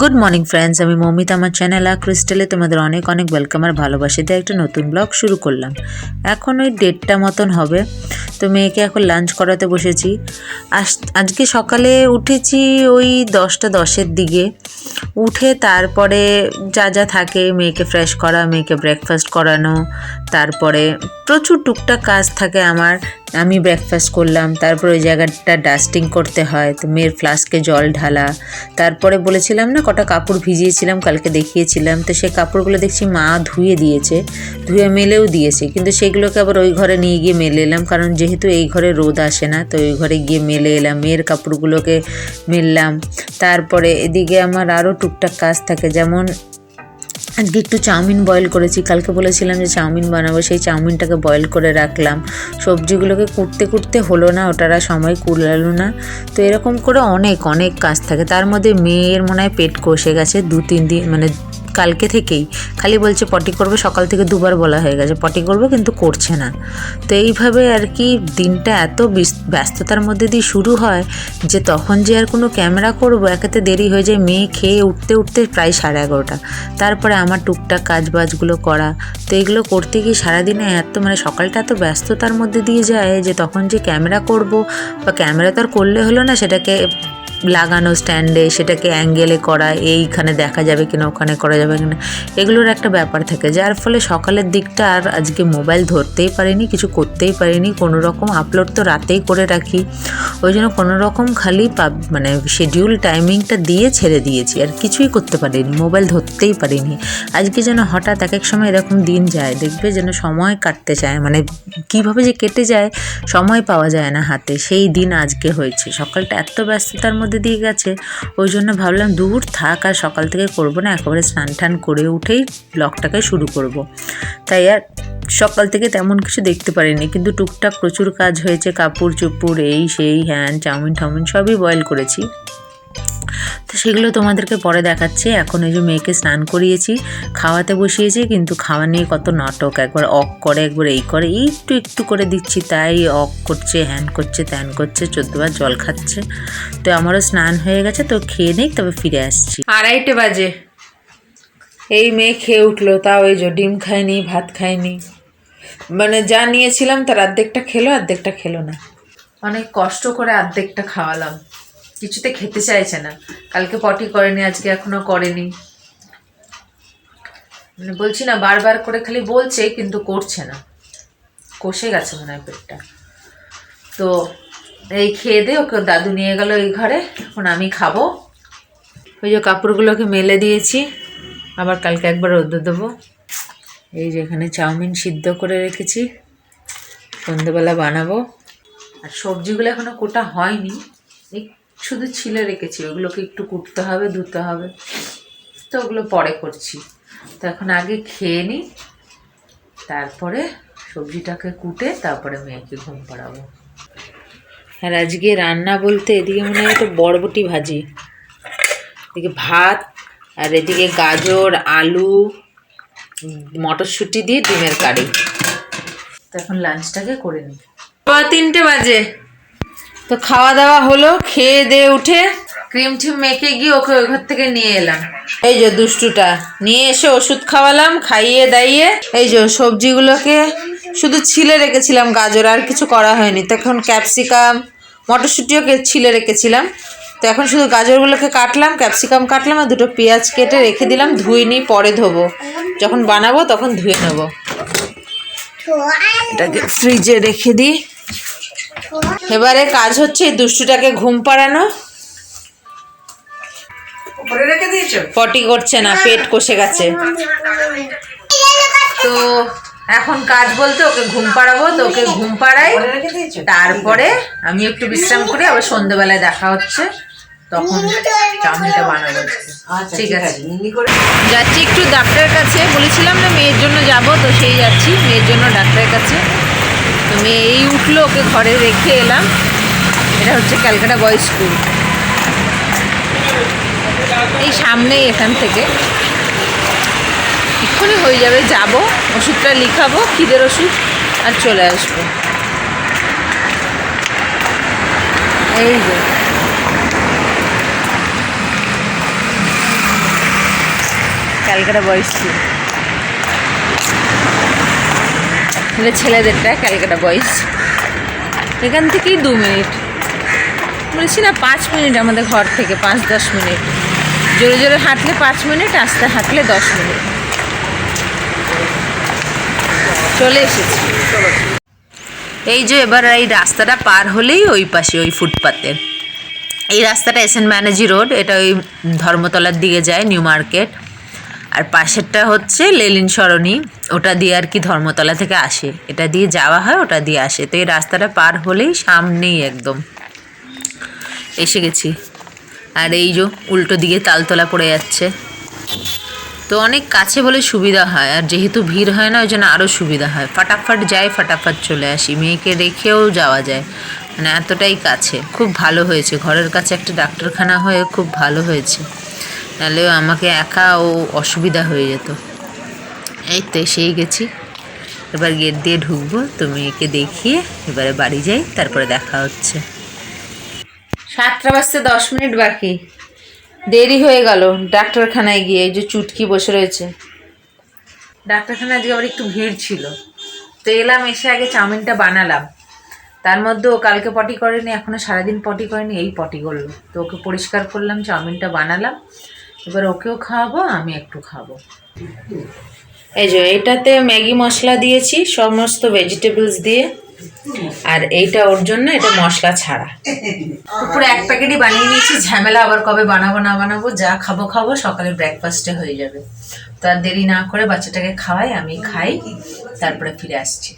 Good morning friends আমি মৌমিতা। আমার channel আর ক্রিস্টালে তোমাদের অনেক অনেক ওয়েলকাম আর ভালোবাসি দিয়ে একটা নতুন ব্লগ শুরু করলাম। এখন ওই দেড়টা মতন হবে। তো মেয়েকে এখন লাঞ্চ করাতে বসেছি। আজ- আজকে সকালে উঠেছি ওই দশটা দশের দিকে। উঠে তারপরে যা যা থাকে, মেয়েকে ফ্রেশ করা, মেয়েকে ব্রেকফাস্ট করানো, তারপরে প্রচুর টুকটাক কাজ থাকে আমার। আমি ব্রেকফাস্ট করলাম, তারপর ওই জায়গাটা ডাস্টিং করতে হয়, তো মেয়ের ফ্লাস্কে জল ঢালা। তারপরে বলেছিলাম না, কটা কাপড় ভিজিয়েছিলাম, কালকে দেখিয়েছিলাম, তো সেই কাপড়গুলো দেখছি মা ধুয়ে দিয়েছে, ধুয়ে মেলেও দিয়েছে, কিন্তু সেগুলোকে আবার ওই ঘরে নিয়ে গিয়ে মেলে এলাম, কারণ যেহেতু এই ঘরে রোদ আসে না, তো ওই ঘরে গিয়ে মেলে এলাম, মেয়ের কাপড়গুলোকে মেললাম। তারপরে এদিকে আমার আরও টুকটাক কাজ থাকে, যেমন আজকে একটু চাউমিন বয়েল করেছি। কালকে বলেছিলাম যে চাউমিন বানাবো, সেই চাউমিনটাকে বয়েল করে রাখলাম। সবজিগুলোকে কুটতে কুটতে হলো না, ওটারা সময় কুলালো না। তো এরকম করে অনেক অনেক কাজ থাকে। তার মধ্যে মেয়ের মনে হয় পেট কষে গেছে দু তিন দিন মানে কালকে থেকেই। খালি বলছে পটি করবে, সকাল থেকে দুবার বলা হয়ে গেছে, পটি করবে কিন্তু করছে না। তো এইভাবে আর কি দিনটা এত ব্যস্ততার মধ্যে দিয়ে শুরু হয় যে তখন যে আর কোনো ক্যামেরা করব, একেতে দেরি হয়ে যায়, মেয়ে খেয়ে উঠতে উঠতে প্রায় সাড়ে এগারোটা। তারপরে আমার টুকটাক কাজ বাজগুলো করা। তো এগুলো করতে গিয়ে সারাদিনে এত মানে সকালটা এত ব্যস্ততার মধ্যে দিয়ে যায় যে তখন যে ক্যামেরা করব, বা ক্যামেরা তো আর করলে হলো না, সেটাকে লাগানো স্ট্যান্ডে সেটাকে অ্যাঙ্গেলে করা, এইখানে দেখা যাবে কিনা, ওখানে করা যাবে কিনা, এগুলোর একটা ব্যাপার থাকে। যার ফলে সকালের দিকটা আর আজকে মোবাইল ধরতেই পারিনি, কিছু করতেই পারিনি কোনো রকম আপলোড তো রাতেই করে রাখি। ওই জন্য কোনো রকম খালি মানে শিডিউল টাইমিংটা দিয়ে ছেড়ে দিয়েছি, আর কিছুই করতে পারিনি মোবাইল ধরতেই পারিনি। আজকে যেন হঠাৎ এক এক সময় এরকম দিন যায়, দেখবে যেন সময় কাটতে চায় মানে কীভাবে যে কেটে যায়, সময় পাওয়া যায় না হাতে, সেই দিন আজকে হয়েছে। সকালটা এত ব্যস্ততার মধ্যে দিয়ে গেছে ওই জন্য ভাবলাম দূর থাক, আর সকাল থেকে করব না, একেবারে স্নান টান করে উঠেই ব্লগটাকে শুরু করব। তাই আর সকাল থেকে তেমন কিছু দেখতে পারিনি, কিন্তু টুকটাক প্রচুর কাজ হয়েছে, কাপড় চুপুর এই সেই, হ্যান, চাউমিন টাউমিন সবই বয়েল করেছি তো সেগুলো তোমাদেরকে পরে দেখাচ্ছি। এখন এই যে মেয়েকে স্নান করিয়েছি, খাওয়াতে বসিয়েছি, কিন্তু খাওয়া নিয়ে কত নাটক। একবার অক করে, একবার এই করে, একটু একটু করে দিচ্ছি, তাই অক করছে, হ্যান করছে, ত্যান করছে, চোদ্দবার জল খাচ্ছে। তো আমারও স্নান হয়ে গেছে, তো খেয়ে নেই, তবে ফিরে আসছি। আড়াইটে বাজে। এই মেয়ে খেয়ে উঠল, তাও এই যে ডিম খায়নি, ভাত খায়নি। মানে যা নিয়েছিলাম, তার অর্ধেকটা খেলো অর্ধেকটা খেলো না। অনেক কষ্ট করে অর্ধেকটা খাওয়ালাম। কিছুতে খেতে চাইছে না। কালকে পটি করেনি, আজকে এখনও করেনি। মানে বলছি না, বারবার করে খালি বলছে, কিন্তু করছে না। কষে গেছে মনে হয় পেটটা। তো এই খেয়ে দিয়ে ওকে দাদু নিয়ে গেল এই ঘরে, এখন আমি খাব। ওই যে কাপড়গুলোকে মেলে দিয়েছি, আবার কালকে একবার রোদ্দুর দেবো। এই যে এখানে চাউমিন সিদ্ধ করে রেখেছি সন্ধ্যেবেলা বানাবো। আর সবজিগুলো এখনও কোটা হয়নি শুধু ছিলে রেখেছি, ওগুলোকে একটু কুটতে হবে, ধুতে হবে। তো ওগুলো পরে করছি। তো এখন আগে খেয়ে নিই, তারপরে সবজিটাকে কুটে তারপরে মেয়েকে ঘুম পাড়াবো। আর আজকে রান্না বলতে এদিকে মনে হয় একটা বরবটি ভাজি। এদিকে ভাত, আর এদিকে গাজর, আলু, মটরশুঁটি দিয়ে ডিমের কারি। তো এখন লাঞ্চটাকে করে নিই। তিনটে বাজে। তো খাওয়া দাওয়া হলো খেয়ে দিয়ে উঠে ক্রিম ঠিম মেখে গিয়ে ওকে ওই ঘর থেকে নিয়ে এলাম। এই যে দুষ্টুটা নিয়ে এসে ওষুধ খাওয়ালাম খাইয়ে দাইয়ে এই যে সবজিগুলোকে শুধু ছিলে রেখেছিলাম গাজর আর কিছু করা হয়নি। তখন ক্যাপসিকাম মটরশুঁটিও ছিলে রেখেছিলাম। তো এখন শুধু গাজরগুলোকে কাটলাম ক্যাপসিকাম কাটলাম আর দুটো পেঁয়াজ কেটে রেখে দিলাম ধুইনি পরে ধোবো। যখন বানাবো তখন ধুয়ে নেব। এটাকে ফ্রিজে রেখে দিই। এবারে কাজ হচ্ছে দুষ্টুটাকে ঘুম পাড়ানো। পটি করছে না পেট কষে গেছে। তো এখন কাজ বলতে ওকে ঘুম পাড়াবো তো ওকে ঘুম পাড়াই। তারপরে আমি একটু বিশ্রাম করি আবার সন্ধ্যেবেলায় দেখা হচ্ছে। তখন চাউমিনটা বানাবো। আচ্ছা ঠিক আছে। যাচ্ছি একটু ডাক্তারের কাছে। বলেছিলাম না মেয়ের জন্য যাব তো সেই যাচ্ছি। মেয়ের জন্য ডাক্তারের কাছে। মেয়ে এই উঠল, ওকে ঘরে রেখে এলাম। এটা হচ্ছে ক্যালকাটা বয়েজ স্কুল। এই সামনেই এখান থেকে। এক্ষুনি হয়ে যাবে, যাব, ওষুধটা লিখাবো, খিদের ওষুধ, আর চলে আসব। এই যে। ক্যালকাটা বয়েজ টিম এটা ছেলেদেরটা, ক্যালকাটা বয়েজ। এখান থেকেই দু মিনিট। বলছি না, পাঁচ মিনিট আমাদের ঘর থেকে, পাঁচ দশ মিনিট। জোরে জোরে হাঁটলে পাঁচ মিনিট, আস্তে হাঁটলে দশ মিনিট। চলে এসেছি। এই যে এবার এই রাস্তাটা পার হলেই ওই পাশে, ওই ফুটপাতের এই রাস্তাটা এস এন ব্যানার্জি রোড এটা ওই ধর্মতলার দিকে যায়, নিউ মার্কেট। আর পাশেরটা হচ্ছে লেলিন সরণি। ওটা দিয়ে আর কি ধর্মতলা থেকে আসে। এটা দিয়ে যাওয়া হয়, ওটা দিয়ে আসে। তো এই রাস্তাটা পার হলেই সামনেই একদম এসে গেছি। আর এই যে উল্টো দিকে তালতলা পড়ে যাচ্ছে। তো অনেক কাছে বলে সুবিধা হয়। আর যেহেতু ভিড় হয় না, ওই জন্য আরও সুবিধা হয়। ফাটাফাট যাই, ফাটাফাট চলে আসি। মেয়েকে রেখেও যাওয়া যায়। মানে এতটাই কাছে। খুব ভালো হয়েছে। ঘরের কাছে একটা ডাক্তারখানা হয়ে খুব ভালো হয়েছে। নাহলেও আমাকে একা ও অসুবিধা হয়ে যেত। এই তো এসেই গেছি। এবার গেট দিয়ে ঢুকবো, তুমি একে দেখিয়ে এবারে বাড়ি যাই, তারপরে দেখা হচ্ছে। সাতটা বাজতে দশ মিনিট বাকি। দেরি হয়ে গেল ডাক্তারখানায় গিয়ে, এই যে চুটকি বসে রয়েছে। ডাক্তারখানায় আজকে আবার একটু ভিড় ছিল। তো এলাম, এসে আগে চাউমিনটা বানালাম। তার মধ্যে ও কালকে পটি করেনি, এখনও সারাদিন পটি করেনি, এই পটি করল। তো ওকে পরিষ্কার করলাম, চাউমিনটা বানালাম। এবার ওকেও খাওয়াবো, আমি একটু খাব। এই যে, এটাতে ম্যাগি মশলা দিয়েছি, সমস্ত ভেজিটেবলস দিয়ে। আর এইটা ওর জন্য, এটা মশলা ছাড়া। পুরো এক প্যাকেটই বানিয়ে নিয়েছি, ঝামেলা আবার কবে বানাবো, না বানাবো, যা খাব খাব, সকালে ব্রেকফাস্টে হয়ে যাবে। তো আর দেরি না করে বাচ্চাটাকে খাওয়াই, আমি খাই, তারপরে ফিরে আসছি।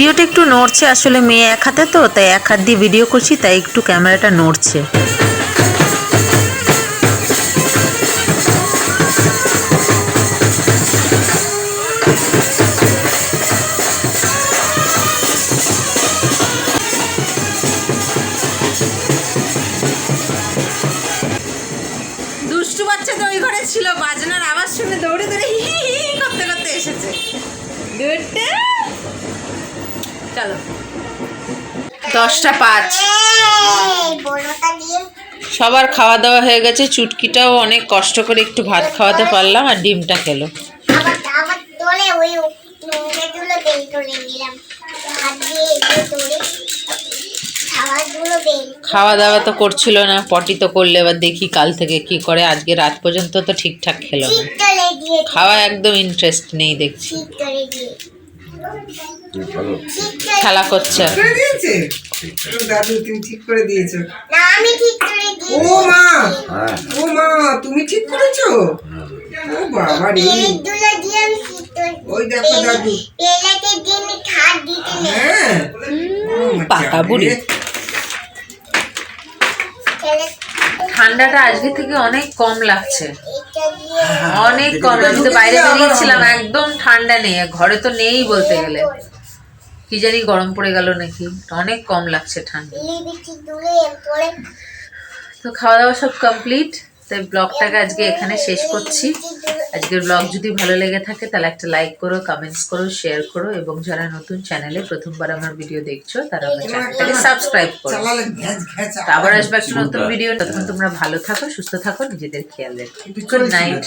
ভিডিওটা একটু নড়ছে আসলে মেয়ে এক হাতে তো তাই এক হাত দিয়ে ভিডিও করছি তাই একটু ক্যামেরাটা নড়ছে। দুষ্টু বাচ্চা তো ওই ঘরে ছিল বাজনার আওয়াজ শুনে দৌড়ে দৌড়ে হি হি হি করতে করতে এসেছে। দুটো চলো দশটা পাঁচ। সবার খাওয়া দাওয়া হয়ে গেছে চুটকিটাও অনেক কষ্ট করে একটু ভাত খাওয়াতে পারলাম আর ডিমটা খেলো। খাওয়া দাওয়া তো করছিল না পটি তো করলে এবার দেখি কাল থেকে কি করে আজকে রাত পর্যন্ত তো ঠিকঠাক খেলো না। খাওয়া একদম ইন্টারেস্ট নেই দেখছি। খেলা করছে। দাদু তুমি ঠিক করে দিয়েছ। আমি ঠিক করে দিয়ে ও মা! ও মা তুমি ঠিক করেছ? ও বাবা রে। পেলেটগুলো দিয়ে আমি ঠিক করে ওই দেখো দাদু। পেলেটের দিয়ে খাট দিতে হ্যাঁ। পাকা বুড়ি। ঠান্ডাটা আজকে থেকে অনেক কম লাগছে। অনেক কম। আমি তো বাইরে বেরিয়েছিলাম একদম ঠান্ডা নেই। ঘরে তো নেই বলতে গেলে। কি জানি গরম পড়ে গেল নাকি অনেক কম লাগছে ঠান্ডা। তো খাওয়া দাওয়া সব কমপ্লিট তাই ব্লগটাকে আজকে এখানে শেষ করছি। আজকের ব্লগ যদি ভালো লেগে থাকে তাহলে একটা লাইক করো কমেন্টস করো শেয়ার করো এবং যারা নতুন চ্যানেলে প্রথমবার আমার ভিডিও দেখছ তারা আমার চ্যানেলটাকে সাবস্ক্রাইব করো। আবার আসবে একটা নতুন ভিডিও তখন তোমরা ভালো থাকো সুস্থ থাকো নিজেদের খেয়াল রেখো। Good night